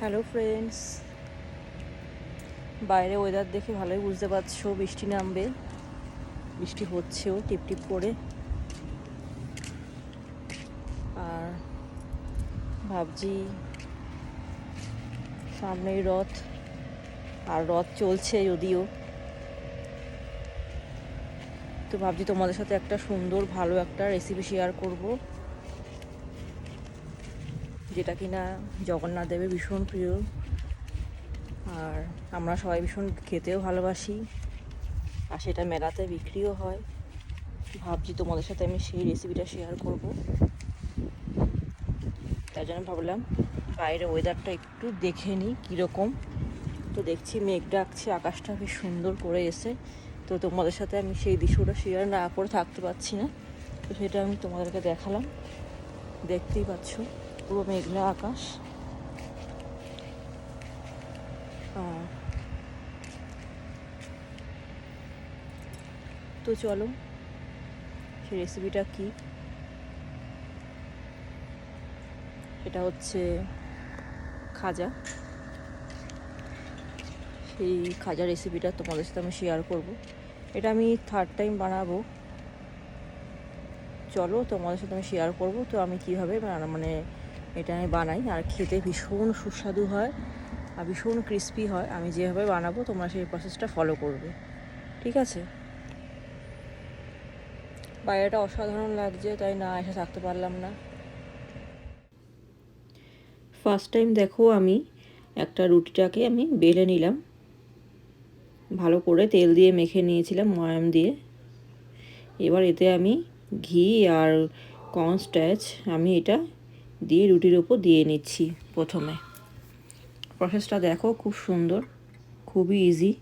Hello friends বাইরে weather দেখে ভালোই বুঝতে পারছ, বৃষ্টি নামবে। বৃষ্টি হচ্ছেও, টিপ টিপ করে। আর ভাবছি সামনেই রথ, আর রথ চলছে যদিও। তো ভাবছি তোমাদের সাথে একটা সুন্দর, ভালো একটা রেসিপি শেয়ার করব। যেটা কিনা জগন্নাথ দেবের ভীষণ প্রিয়। আর আমরা সবাই ভীষণ খেতেও ভালোবাসি। আর সেটা মেলাতে বিক্রিও হয়। ভাবছি তোমাদের সাথে আমি সেই রেসিপিটা শেয়ার করব। তাই জন্য ভাবলাম বাইরে ওয়েদারটা একটু দেখে নিই কীরকম। তো দেখছি মেঘ ডাকছে, আকাশটা বেশ সুন্দর করে এসে। তো তোমাদের সাথে আমি সেই দৃশ্যটা শেয়ার না করে থাকতে পারছি না। তো সেটা আমি তোমাদেরকে দেখালাম। দেখতেই পাচ্ছ। পুরো মেঘলা আকাশ। তো চলো, সেই রেসিপিটা কি? এটা হচ্ছে খাজা। সেই খাজা রেসিপিটা তোমাদের সাথে আমি শেয়ার করব। এটা আমি থার্ড টাইম বানাবো। চলো তোমাদের সাথে আমি শেয়ার করব, তো আমি কীভাবে মানে এটা আমি বানাই, আর খেতে ভীষণ সুস্বাদু হয় আর ভীষণ ক্রিস্পি হয়। আমি যেভাবে বানাবো, তোমরা সেই প্রসেসটা ফলো করবে। ঠিক আছে? বাইরেটা অসাধারণ লাগছে, তাই না এসে থাকতে পারলাম না। ফার্স্ট টাইম দেখো আমি একটা রুটিটাকে আমি বেলে নিলাম। ভালো করে তেল দিয়ে মেখে নিয়েছিলাম, ময়াম দিয়ে। এবার এতে আমি ঘি আর কর্নস্ট্যাচ আমি এটা দিয়ে রুটির ওপর দিয়ে নিচ্ছি প্রথমে। প্রসেসটা দেখো খুব সুন্দর, খুবই ইজি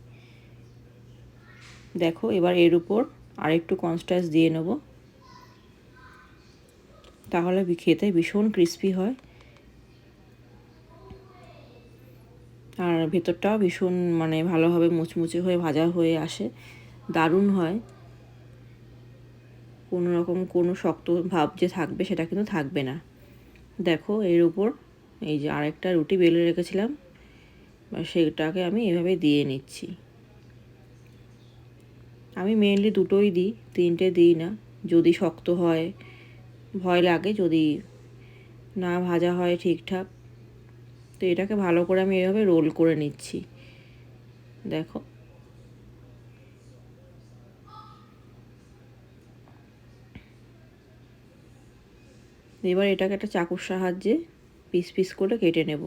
দেখো এবার এর উপর আরেকটু কনস্ট্যাচ দিয়ে নেব। তাহলে খেতে ভীষণ ক্রিস্পি হয়। আর ভেতরটাও ভীষণ মানে ভালোভাবে মুচমুচে হয়ে, ভাজা হয়ে আসে। দারুণ হয়। কোনো রকম কোনো শক্ত ভাব যে থাকবে সেটা কিন্তু থাকবে না। দেখো, এর উপর এই যে আরেকটা রুটি বেলে রেখেছিলাম সেটাকে আমি এভাবে দিয়ে নিচ্ছি। আমি মেনলি দুটোই দিই, তিনটে দিই না। যদি শক্ত হয়, ভয় লাগে, যদি না ভাজা হয় ঠিকঠাক। তো এটাকে ভালো করে আমি এভাবে রোল করে নিচ্ছি। দেখো এবার এটাকে একটা চাকুর সাহায্যে পিস পিস করে কেটে নেব।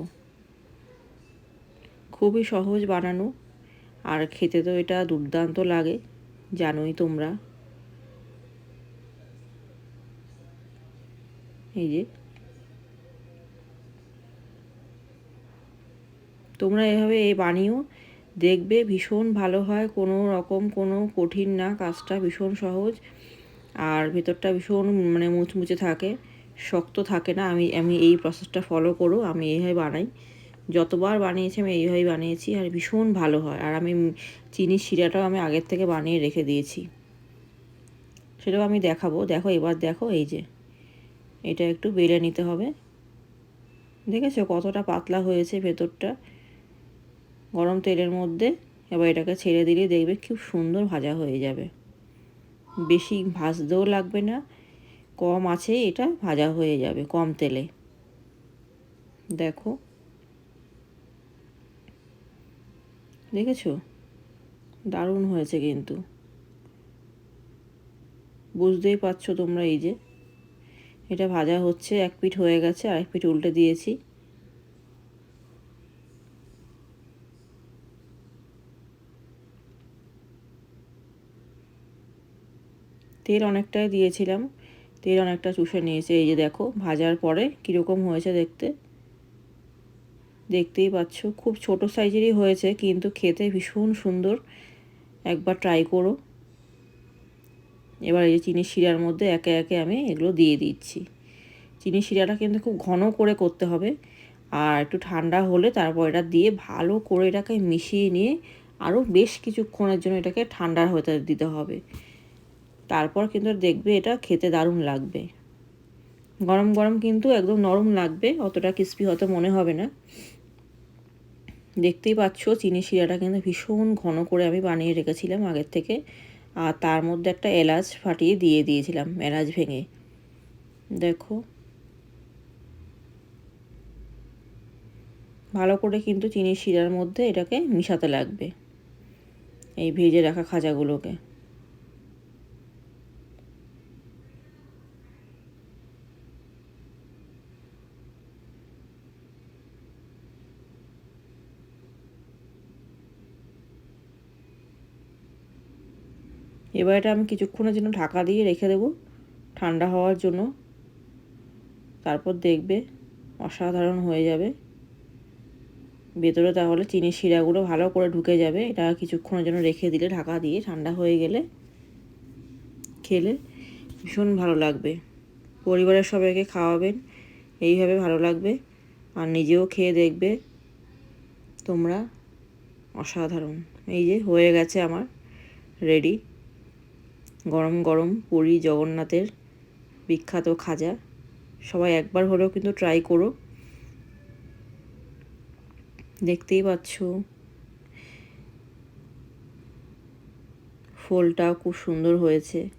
খুবই সহজ বানানো, আর খেতে তো এটা দুর্দান্ত লাগে, জানোই তোমরা। এই যে। তোমরা এভাবে এই বানিও, দেখবে ভীষণ ভালো হয়, কোনো রকম কোনো কঠিন না, কাজটা ভীষণ সহজ, আর ভেতরটা ভীষণ মানে মুচমুচে থাকে। শক্ত থাকে না, আমি আমি এই প্রসেসটা ফলো করো, আমি এইভাবে বানাই। যতবার বানিয়েছি, আমি এইভাবেই বানিয়েছি আর ভীষণ ভালো হয়। আর আমি চিনির শিরাটাও আমি আগের থেকে বানিয়ে রেখে দিয়েছি। সেটাও আমি দেখাবো। দেখো, এবার দেখো, এই যে, এটা একটু বেলে নিতে হবে। দেখেছ কতটা পাতলা হয়েছে ভেতরটা? গরম তেলের মধ্যে এবার এটাকে ছেড়ে দিলে দেখবে খুব সুন্দর ভাজা হয়ে যাবে। বেশি ভাজতেও লাগবে না। কম আছে, এটা ভাজা হয়ে যাবে কম তেলে। দেখো। দেখেছ? দারুণ হয়েছে কিন্তু। বুঝতেই পারছ তোমরা এই যে। এটা ভাজা হচ্ছে, এক পিঠ হয়ে গেছে আর এক পিঠ উল্টে দিয়েছি। তেল অনেকটাই দিয়েছিলাম। তেল অনেকটা চুষে নিয়েছে এই যে দেখো, ভাজার পরে কীরকম হয়েছে দেখতে। দেখতেই পাচ্ছ, খুব ছোট সাইজেরই হয়েছে, কিন্তু খেতে ভীষণ সুন্দর। একবার ট্রাই করো। এবার এই যে চিনির শিরার মধ্যে একে একে আমি এগুলো দিয়ে দিচ্ছি। চিনির শিরাটা কিন্তু খুব ঘন করে করতে হবে, আর একটু ঠান্ডা হলে তারপর এটা দিয়ে ভালো করে এটাকে মিশিয়ে নিয়ে আরও বেশ কিছুক্ষণের জন্য এটাকে ঠান্ডা হতে দিতে হবে। তারপর কিন্তু দেখবে এটা খেতে দারুণ লাগবে। গরম গরম কিন্তু একদম নরম লাগবে, অতটা ক্রিস্পি হতে মনে হবে না। দেখতেই পাচ্ছ চিনি শিরাটা কিন্তু ভীষণ ঘন করে আমি বানিয়ে রেখেছিলাম আগের থেকে। আর তার মধ্যে একটা এলাচ ফাটিয়ে দিয়ে দিয়েছিলাম, এলাচ ভেঙে। দেখো। ভালো করে কিন্তু চিনি শিরার মধ্যে এটাকে মিশাতে লাগবে, এই ভেজে রাখা খাজাগুলোকে। এবার এটা আমি কিছুক্ষণের জন্য ঢাকা দিয়ে রেখে দেবো ঠান্ডা হওয়ার জন্য। তারপর দেখবে অসাধারণ হয়ে যাবে। ভেতরে তাহলে চিনির শিরাগুলো ভালো করে ঢুকে যাবে। এটা কিছুক্ষণের জন্য রেখে দিলে ঢাকা দিয়ে ঠান্ডা হয়ে গেলে খেলে ভীষণ ভালো লাগবে। পরিবারের সবাইকে খাওয়াবেন, এইভাবে ভালো লাগবে। আর নিজেও খেয়ে দেখবে তোমরা অসাধারণ। এই যে হয়ে গেছে আমার রেডি। গরম গরম পুরী জগন্নাথের বিখ্যাত খাজা। সবাই একবার হলেও কিন্তু ট্রাই করো। দেখতেই পাচ্ছ। ফোলটাও খুব সুন্দর হয়েছে।